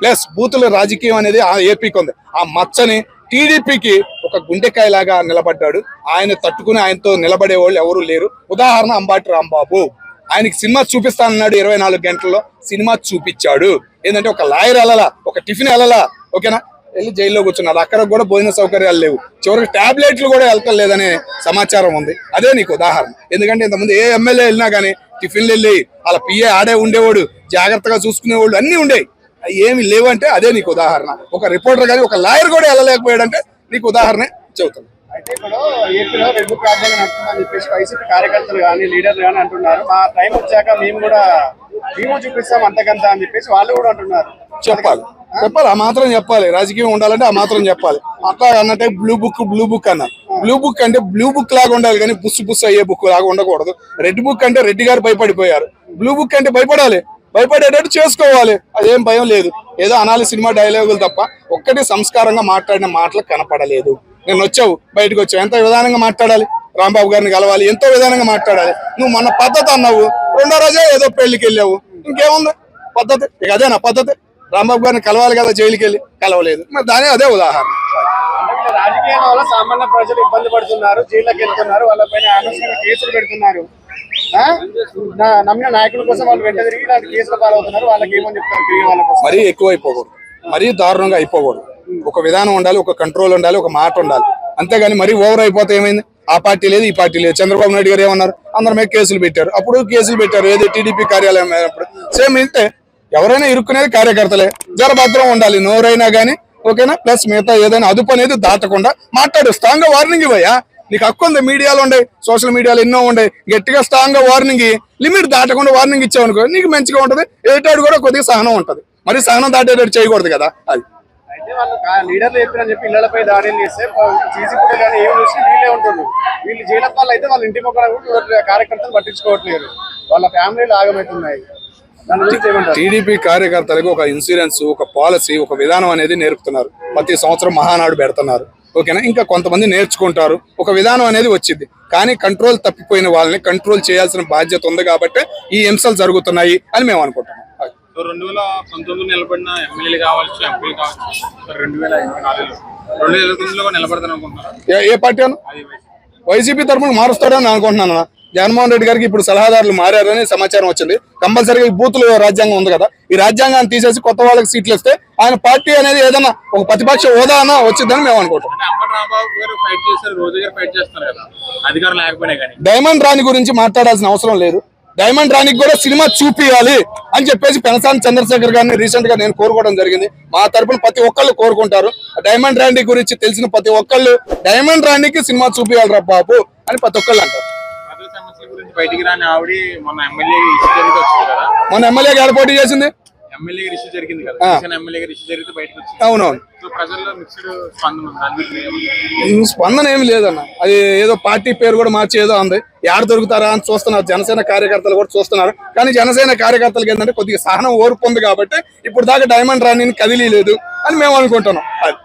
Plus బూతుల రాజకీయం అనేది ఆ ఏపీకి ఉంది. ఆ మచ్చని టీడీపీకి ఒక గుండెకాయలాగా నిలబడ్డాడు. ఆయన తట్టుకుని ఆయనతో నిలబడే వాళ్ళు ఎవరూ లేరు. ఉదాహరణ అంబాటి రాంబాబు. ఆయనకి సినిమా చూపిస్తానన్నాడు ఇరవై నాలుగు గంటల్లో. సినిమా చూపించాడు. ఏంటంటే ఒక లాయర్ వెళ్ళాలా? ఒక టిఫిన్ వెళ్ళాలా? ఓకేనా? వెళ్ళి జైల్లో కూర్చున్నారు అక్కడ కూడా భోజన సౌకర్యాలు లేవు. చివరికి టాబ్లెట్లు కూడా వెళ్తలేదనే సమాచారం ఉంది. అదే నీకు ఉదాహరణ. ఎందుకంటే ఇంతకుముందు ఏ ఎమ్మెల్యే వెళ్ళినా కానీ టిఫిన్లు వెళ్ళి వాళ్ళ పిఏ ఆడే ఉండేవాడు. జాగ్రత్తగా చూసుకునేవాళ్ళు అన్నీ ఉండేవి. ఏమి లేవంటే అదే నీకు ఉదాహరణ. ఒక రిపోర్టర్ కానీ ఒక లాయర్ కూడా వెళ్ళలేకపోయాడంటే నీకు ఉదాహరణ చెబుతాను. అయితే ఇప్పుడు ఏపీలో రెండు రాజ్యాంగం నడుస్తుందని చెప్పేసి వైసీపీ కార్యకర్తలు కానీ లీడర్లు కానీ అంటున్నారు. మా టైం వచ్చాక మేము కూడా మేము చూపిస్తాం అంతకంత అని చెప్పేసి వాళ్ళు కూడా అంటున్నారు. చెప్పాలి. చెప్పాలి. ఆ మాత్రం చెప్పాలి. రాజకీయం ఉండాలంటే ఆ మాత్రం చెప్పాలి. అట్లా అన్నట్టే బ్లూ బుక్ బ్లూ బుక్ అన్నారు బ్లూ బుక్ అంటే బ్లూ బుక్ లాగా ఉండాలి కానీ బుస్సు బుస్సు అయ్యే బుక్ లాగా ఉండకూడదు. రెడ్ బుక్ అంటే రెడ్డి గారు భయపడిపోయారు. బ్లూ బుక్ అంటే భయపడాలి. భయపడేటట్టు చేసుకోవాలి. అదేం భయం లేదు. ఏదో అనాలి సినిమా డైలాగులు తప్ప ఒక్కటి సంస్కారంగా మాట్లాడిన మాటలు కనపడలేదు. నేను వచ్చావు బయటకు వచ్చావు. ఎంత విధానంగా మాట్లాడాలి? రాంబాబు గారిని కలవాలి ఎంతో విధానంగా మాట్లాడాలి. నువ్వు మన పద్ధతి అన్నావు. రెండో రోజే ఏదో పెళ్ళికి వెళ్ళావు. ఇంకేముంది? పద్ధతి. ఇక అదే నా పద్ధతి? రాంబాబు గారిని కలవాలి కదా జైలుకి వెళ్ళి? కలవలేదు. మరి దాని అదే ఉదాహరణ. రాజకీయాల వల్ల సామాన్య ప్రజలు ఇబ్బంది పడుతున్నారు జైల్లోకి వెళ్తున్నారు వాళ్ళపైన అనవసరంగా కేసులు పెడుతున్నారు. నమ్మిన నాయకుల కోసం వాళ్ళు వెంట తిరిగి ఇలాంటి కేసులు పాలవుతున్నారు. వాళ్ళకి ఏమని చెప్తారు? తిరిగి వాళ్ళ కోసం. మరీ ఎక్కువ అయిపోకూడదు మరీ దారుణంగా అయిపోకూడదు. ఒక విధానం ఉండాలి ఒక కంట్రోల్ ఉండాలి ఒక మాట ఉండాలి. అంతేగాని మరీ ఓవర్ అయిపోతే ఏమైంది? ఆ పార్టీ లేదు ఈ పార్టీ లేదు. చంద్రబాబు నాయుడు గారు ఏమన్నారు? అందరి మీద కేసులు పెట్టారు. అప్పుడు కేసులు పెట్టారు. ఏది? టీడీపీ కార్యాలయం అయినప్పుడు. సేమ్ ఇంతే. ఎవరైనా ఇరుక్కునేది కార్యకర్తలే. జరభద్రం ఉండాలి. నోరైనా గానీ ఓకేనా? ప్లస్ మిగతా ఏదైనా అదుపు అనేది దాటకుండా మాట్లాడు. స్ట్రాంగ్ వార్నింగ్ ఇవ్వయా నీకు హక్కు ఉంది మీడియాలో ఉండే సోషల్ మీడియాలో ఎన్నో ఉండే గట్టిగా స్ట్రాంగ్గా వార్నింగ్ లిమిట్ దాటకుండా వార్నింగ్ ఇచ్చావనుకో నీకు మంచిగా ఉంటది ఏటాడు కూడా కొద్దిగా సహనం ఉంటది. మరి సహనం దాటేటట్టు చేయకూడదు కదా అది. అయితే వాళ్ళు కా- లీడర్లు చెప్పినని చెప్పి ఇళ్ళపై దాడులు చేస్తే సీసీ ఫుటేజ్ కానీ ఏమి చూసి వీళ్ళే ఉంటుంది వీళ్ళు జైలు వాళ్ళు అయితే వాళ్ళ ఇంటి మొక్కలు కూడా చూడట్లేదు, కార్యకర్తలు వాళ్ళ ఫ్యామిలీలు ఆగమవుతున్నాయి. టీడీపీ కార్యకర్తలకు ఒక ఇన్సూరెన్స్ ఒక పాలసీ ఒక విధానం అనేది నేర్పుతున్నారు. ప్రతి సంవత్సరం మహానాడు పెడుతున్నారు. ఓకేనా? ఇంకా కొంతమంది నేర్చుకుంటారు. ఒక విధానం అనేది వచ్చింది. కానీ కంట్రోల్ తప్పిపోయిన వాళ్ళని కంట్రోల్ చేయాల్సిన బాధ్యత ఉంది కాబట్టి ఈ హింసలు జరుగుతున్నాయి అని మేము అనుకుంటున్నాం. రెండు వేల పంతొమ్మిదిలో నిలబడిన ఎమ్మెల్యేలు కావచ్చు ఎంపీలు కావచ్చు రెండు వేల ఇరవై నాలుగులో రెండు వేల ఇరవై తొమ్మిదిలో నిలబడతాను అనుకుంటున్నారు ఏ- పార్టీ అను? వైసీపీ. తరఫున మారుస్తాడని అనుకుంటున్నాను. జగన్మోహన్ రెడ్డి గారికి ఇప్పుడు సలహాదారులు మారారని సమాచారం వచ్చింది. కంపల్సరీగా బూతులు రాజ్యాంగం ఉంది కదా. ఈ రాజ్యాంగాన్ని తీసేసి కొత్త వాళ్ళకి సీట్లు ఇస్తే ఆయన పార్టీ అనేది ఏదైనా ఒక ప్రతిపక్ష హోదా అన్న వచ్చిందని మేము అనుకుంటాం డైమండ్ రాణి గురించి మాట్లాడాల్సిన అవసరం లేదు. డైమండ్ రాణికి కూడా సినిమా చూపియాలి అని చెప్పేసి పెనసాని చంద్రశేఖర్ గారిని రీసెంట్గా నేను కోరుకోవడం జరిగింది. మా తరపున ప్రతి ఒక్కళ్ళు కోరుకుంటారు. డైమండ్ రాణి గురించి తెలిసిన ప్రతి ఒక్కళ్ళు డైమండ్ రాణికి సినిమా చూపియాలి రా బాబు అని ప్రతి ఒక్కళ్ళు అంటారు. సమస్యల గురించి బయటికి రాని ఆవిడ మన ఎమ్మెల్యే ఇష్యూ వచ్చింది కదా. ఎమ్మెల్యే గారు పోటీ చేసింది? ఎమ్మెల్యే గారి ఇష్యూ జరిగింది కదా. ఎమ్మెల్యే గారి ఇష్యూ జరిగితే బయటకు వచ్చింది. అవునవును. సో ప్రజల్లో మిక్స్డ్ స్పందన ఏమి లేదన్న. అది ఏదో పార్టీ పేరు కూడా మార్చి ఏదో ఉంది యాడ దొరుకుతారా అని చూస్తున్నారు. జనసేన కార్యకర్తలు కూడా చూస్తున్నారు. కానీ జనసేన కార్యకర్తలకి ఏంటంటే కొద్దిగా సహనం ఓర్పు ఉంది కాబట్టి ఇప్పుడు దాకా డైమండ్ రాణిని కదిలీ లేదు అని మేము అనుకుంటున్నాం. అది.